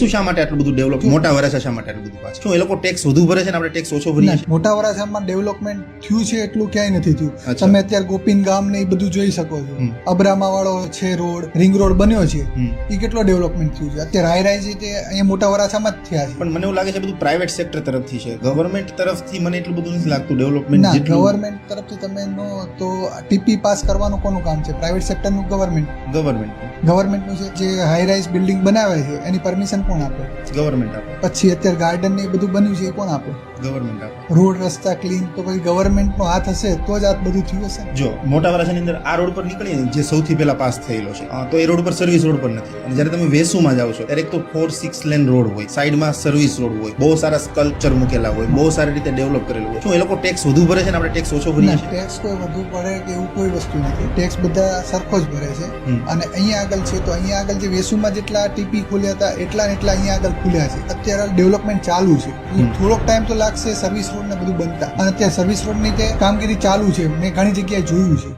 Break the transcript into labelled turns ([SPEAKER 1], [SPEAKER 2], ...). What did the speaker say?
[SPEAKER 1] શું શા માટે આટલું બધું ડેવલપ મોટા વરાછા શા માટે આટલું બધું પાછું? શું એ લોકો ટેક્સ વધુ ભરે છે ને આપણે ટેક્સ ઓછો ભરીએ છીએ?
[SPEAKER 2] મોટા વરાછામાં ડેવલપમેન્ટ થયું છે એટલું ક્યાંય નથી થયું. તમે અત્યારે ગોપીન ગામ ને એ બધું જોઈ શકો છો. અબ્રામા વાળો છે રોડ રિંગ રોડ બન્યો છે. એ કેટલો ડેવલપમેન્ટ થયું છે? અત્યારે હાઈ રાઈઝ તે અહીંયા મોટા વરાછામાં જ થયા છે.
[SPEAKER 1] પણ મને એવું લાગે છે બધું પ્રાઇવેટ સેક્ટર તરફથી છે. ગવર્મેન્ટ તરફથી મને એટલું બધું નથી લાગતું ડેવલપમેન્ટ
[SPEAKER 2] ના ગવર્મેન્ટ તરફથી તમે નો તો ટીપી પાસ કરવાનું કોનું કામ છે? પ્રાઇવેટ સેક્ટરનું ગવર્મેન્ટ
[SPEAKER 1] ગવર્મેન્ટ
[SPEAKER 2] ગવર્મેન્ટનું છે જે હાઈ રાઈઝ બિલ્ડિંગ બનાવે છે એની પરમિશન કોણ આપે?
[SPEAKER 1] ગવર્મેન્ટ આપે.
[SPEAKER 2] પછી અત્યારે ગાર્ડન ને એ બધું બન્યું છે એ કોણ આપે?
[SPEAKER 1] ગવર્મેન્ટ આપે.
[SPEAKER 2] રોડ રસ્તા ક્લીન તો પછી ગવર્મેન્ટનો હાથ હશે તો જ આ બધું થયું હશે?
[SPEAKER 1] જો મોટા વરાછાની અંદર આ રોડ પર નીકળીએ જે સૌથી પહેલા પાસ થયેલો છે તો એ રોડ પર સર્વિસ રોડ પર નથી. અને જ્યારે તમે વેસુમાં જાઓ છો ત્યારે એક તો ફોર સિક્સ લેન રોડ હોય સાઈડમાં સર્વિસ રોડ હોય બહુ સારા સ્કલ્પચર મૂકેલા હોય બહુ સારી રીતે ડેવલપ કરેલું હોય. શું એ લોકો ટેક્સ વધુ ભરે છે ને આપણે ટેક્સ ઓછો ભરીએ છીએ?
[SPEAKER 2] ટેક્સ કોઈ વધુ પડે કે એવું કોઈ વસ્તુ નથી. ટેક્સ બધા સરખો જ ભરે છે. અને અહીંયા આગળ છે તો અહીંયા આગળ જે વેસુમાં જેટલા ટીપી ખોલ્યા હતા એટલા ને એટલા અહીંયા આગળ ખુલ્યા છે. અત્યારે ડેવલપમેન્ટ ચાલુ છે. થોડોક ટાઈમ તો લાગશે સર્વિસ રોડ ને બધું બનતા. અને અત્યારે સર્વિસ રોડની કામગીરી ચાલુ છે. મેં ઘણી જગ્યાએ જોયું છે.